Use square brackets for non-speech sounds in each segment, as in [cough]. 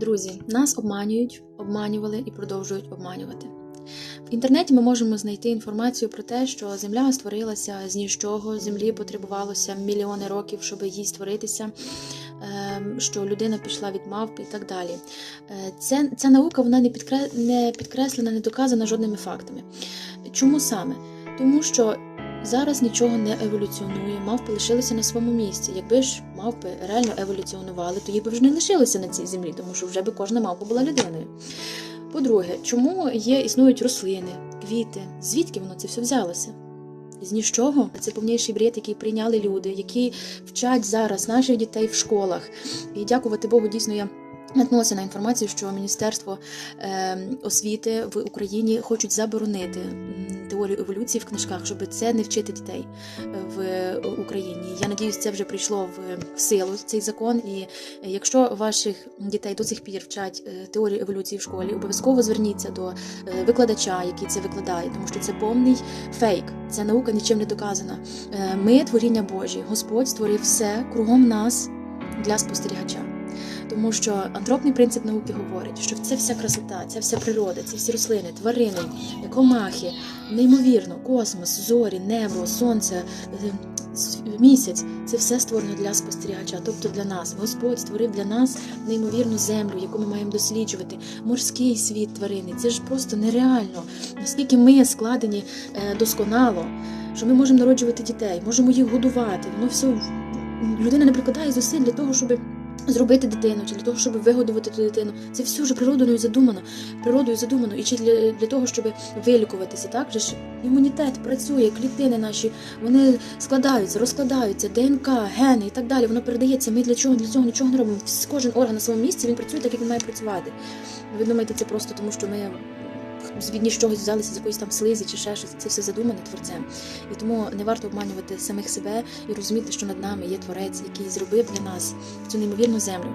Друзі, нас обманюють, обманювали і продовжують обманювати. В інтернеті ми можемо знайти інформацію про те, що земля створилася з нічого, землі потребувалося мільйони років, щоб їй створитися, ем, що людина пішла від мавпи і так далі. Е, Ця, ця наука вона не, підкре, не підкреслена, не доказана жодними фактами. Чому саме? Тому що зараз нічого не еволюціонує, мавпи лишилися на своєму місці. Якби ж мавпи реально еволюціонували, то їх би вже не лишилося на цій землі, тому що вже би кожна мавпа була людиною. По-друге, чому є існують рослини, квіти? Звідки воно це все взялося? З нічого це повніший бред, який прийняли люди, які вчать зараз наших дітей в школах. І дякувати Богу, дійсно я наткнулася на інформацію, що Міністерство е, освіти в Україні хочуть заборонити теорію еволюції в книжках, щоб це не вчити дітей е, в Україні. Я надіюсь, це вже прийшло в силу цей закон. І е, якщо ваших дітей до сих пір вчать е, теорію еволюції в школі, обов'язково зверніться до е, викладача, який це викладає, тому що це повний фейк. Ця наука нічим не доказана. Е, Ми творіння Божі. Господь створив все кругом нас для спостерігача. Тому що антропний принцип науки говорить, що це вся красота, ця вся природа, ці всі рослини, тварини, комахи, неймовірно, космос, зорі, небо, сонце, е, місяць це все створено для спостерігача, тобто для нас. Господь створив для нас неймовірну землю, яку ми маємо досліджувати, морський світ тварини. Це ж просто нереально. Наскільки ми складені е, досконало, що ми можемо народжувати дітей, можемо їх годувати. Воно все людина не прикладає зусиль для того, щоб зробити дитину, чи для того, щоб вигодувати ту дитину. Це все вже природою задумано. Природою задумано. І чи для, для того, щоб вилікуватися, так же ж імунітет працює, клітини наші вони складаються, розкладаються, ДНК, гени і так далі. Воно передається. Ми для чого для цього нічого не робимо. Кожен орган на своєму місці він працює так, як він має працювати. Ви думаєте, це просто тому, що ми з від чогось взялися з якоїсь там слизі чи ще щось. Це все задумане творцем. І тому не варто обманювати самих себе і розуміти, що над нами є творець, який зробив для нас цю неймовірну землю,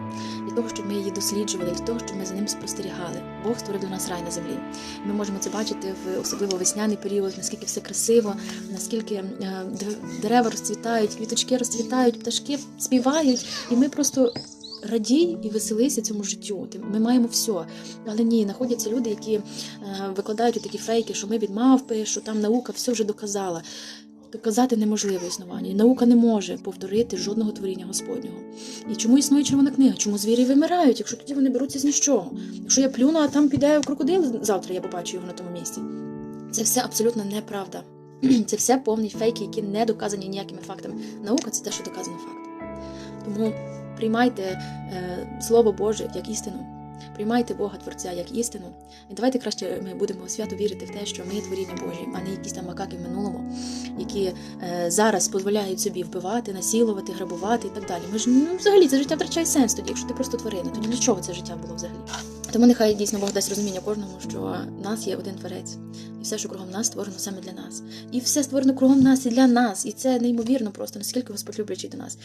для того, щоб ми її досліджували, для того, щоб ми за ним спостерігали. Бог створив для нас рай на землі. Ми можемо це бачити в особливо весняний період, наскільки все красиво, наскільки е, дерева розцвітають, квіточки розцвітають, пташки співають, і ми просто. Радій і веселися цьому життю. Ми маємо все. Але ні, знаходяться люди, які е, викладають такі фейки, що ми від мавпи, що там наука все вже доказала. Доказати неможливо існування. І наука не може повторити жодного творіння Господнього. І чому існує червона книга? Чому звірі вимирають, якщо тоді вони беруться з нічого? Якщо я плюну, а там піде крокодил завтра, я побачу його на тому місці. Це все абсолютно неправда. [clears throat] Це все повні фейки, які не доказані ніякими фактами. Наука це те, що доказано факт. Тому приймайте е, Слово Боже як істину. Приймайте Бога Творця як істину. І давайте краще ми будемо свято вірити в те, що ми творіння Божі, а не якісь там макаки в минулому, які е, зараз дозволяють собі вбивати, насілувати, грабувати і так далі. Ми ж ну, взагалі це життя втрачає сенс тоді, якщо ти просто тварина. Тоді для чого це життя було взагалі? Тому нехай дійсно Бог дасть розуміння кожному, що нас є один творець, і все, що кругом нас створено саме для нас. І все створено кругом нас і для нас. І це неймовірно просто, наскільки Господь люблячий до нас.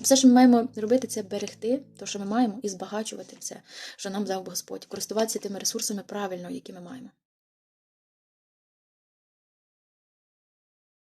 Все, що ми маємо робити, це берегти те, що ми маємо, і збагачувати все, що нам дав Господь, користуватися тими ресурсами правильно, які ми маємо.